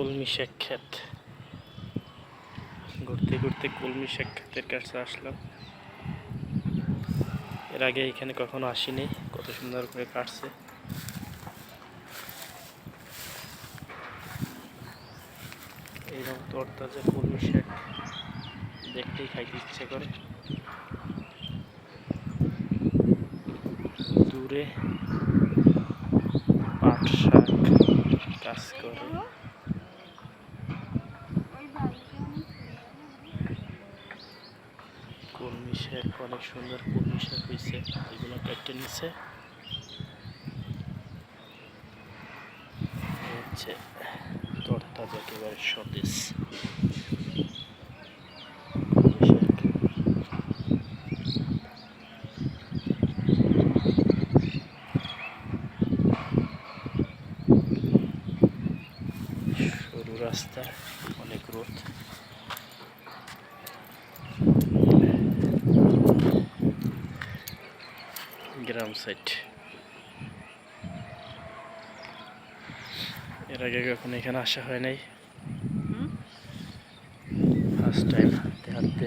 কলমি শেখ ক্ষেত ঘুরতে ঘুরতে কলমি শেখ ক্ষেতের কাছে আসলাম। এর আগে এখানে কখনো আসিনি, কত সুন্দর করে কাটছে। এইরকম তরতাজা কলমি শাক দেখতেই খাইতে ইচ্ছে করে। দূরে পাট শাক কাজ করে। কলমি শাক অনেক সুন্দর কলমি শাক হয়েছে এগুলো কেটে এই হচ্ছে তরতাজা একেবারে সতেজ। সরু রাস্তা, অনেক রোদ। গ্রাম সাইড এর আগে কখনো এখানে আসা হয় নাই। ফার্স্ট টাইম হাঁটতে হাঁটতে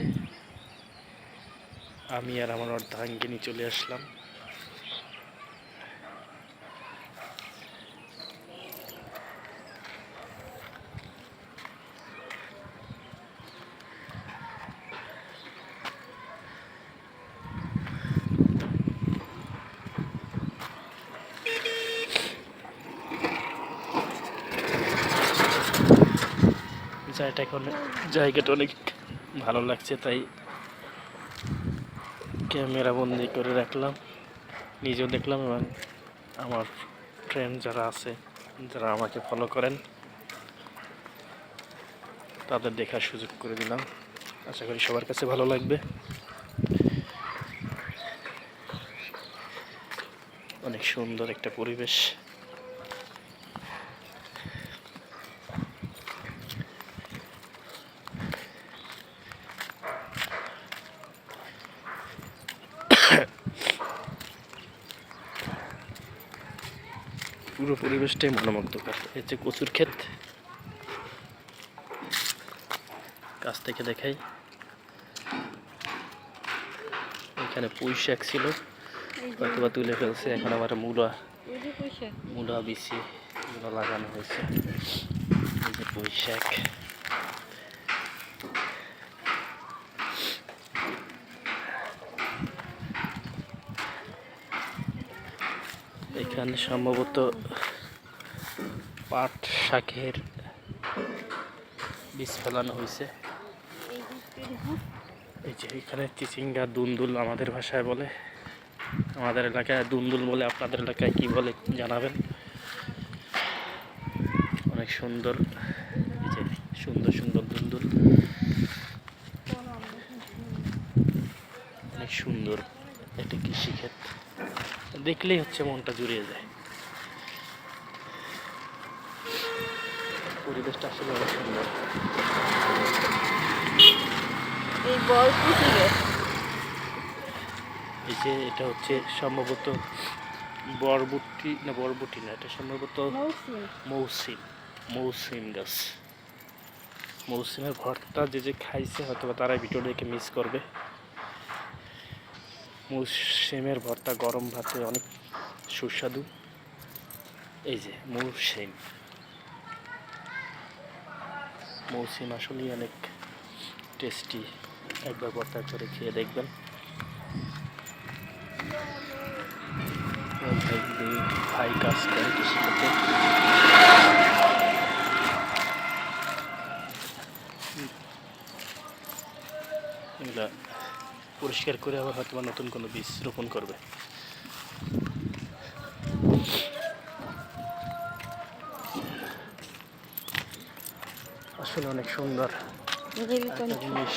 আমি আর আমার অর্ধাঙ্গিনী চলে আসলাম। জায়গাটা এখন জায়গাটা অনেক ভালো লাগছে, তাই ক্যামেরা বন্দি করে রাখলাম, নিজেও দেখলাম এবং আমার ফ্রেন্ড যারা আছে, যারা আমাকে ফলো করেন, তাদের দেখার সুযোগ করে দিলাম। আশা করি সবার কাছে ভালো লাগবে। অনেক সুন্দর একটা পরিবেশ। পুরো পরিবেশটাই মনোমুগ্ধকর। এই যে কচুর ক্ষেত। কাছ থেকে দেখাই। এখানে পুঁই শাক ছিল। হয়তো বা তুলে ফেলছে। এখন আবার মূলা মূলা, বিচি মূলা লাগানো হয়েছে। এই যে পুঁই শাক এখানে সম্ভবত পাট শাকের বীজ ফেলানো হয়েছে। এই যে এখানে চিচিঙ্গা, দুন্দুল আমাদের ভাষায় বলে। আমাদের এলাকায় দুন্দুল বলে আপনাদের এলাকায় কি বলে জানাবেন? অনেক সুন্দর, এই যে সুন্দর সুন্দর দুন্দুল। অনেক সুন্দর একটা কৃষিক্ষেত দেখলেই হচ্ছে মনটা জুড়িয়ে যায়। পরিবেশটা আসলে অনেক সুন্দর। এই বল এই যে এটা হচ্ছে সম্ভবত বরবটি না বরবটি না এটা সম্ভবত মৌসুম। মৌসিম গাছ। মৌসিমের ভর্তা যে যে খাইছে হয়তো বা তারাই ভিডিও দেখে মিস করবে। মৌসিমের ভর্তা গরম ভাতে অনেক সুস্বাদু। এই যে মৌসিম। মৌসিম আসলেই অনেক টেস্টি একবার ভর্তা করে খেয়ে দেখবেন। ভাই কাজ করে কৃষিতে এগুলা পরিষ্কার করে আবার হয়তো বা নতুন কোনো বীজ রোপণ করবে। আসলে অনেক সুন্দর জিনিস।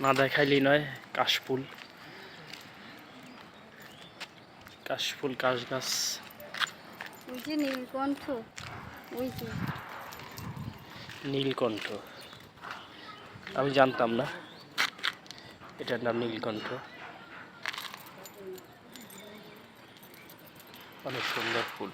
না দেখাইলেই নয় কাশফুল। কাশফুল কাশ গাছ ওই যে নীলকণ্ঠ ওই যে। নীলকণ্ঠ। আমি জানতাম না। এটার নাম নীলকণ্ঠ। অনেক সুন্দর ফুল।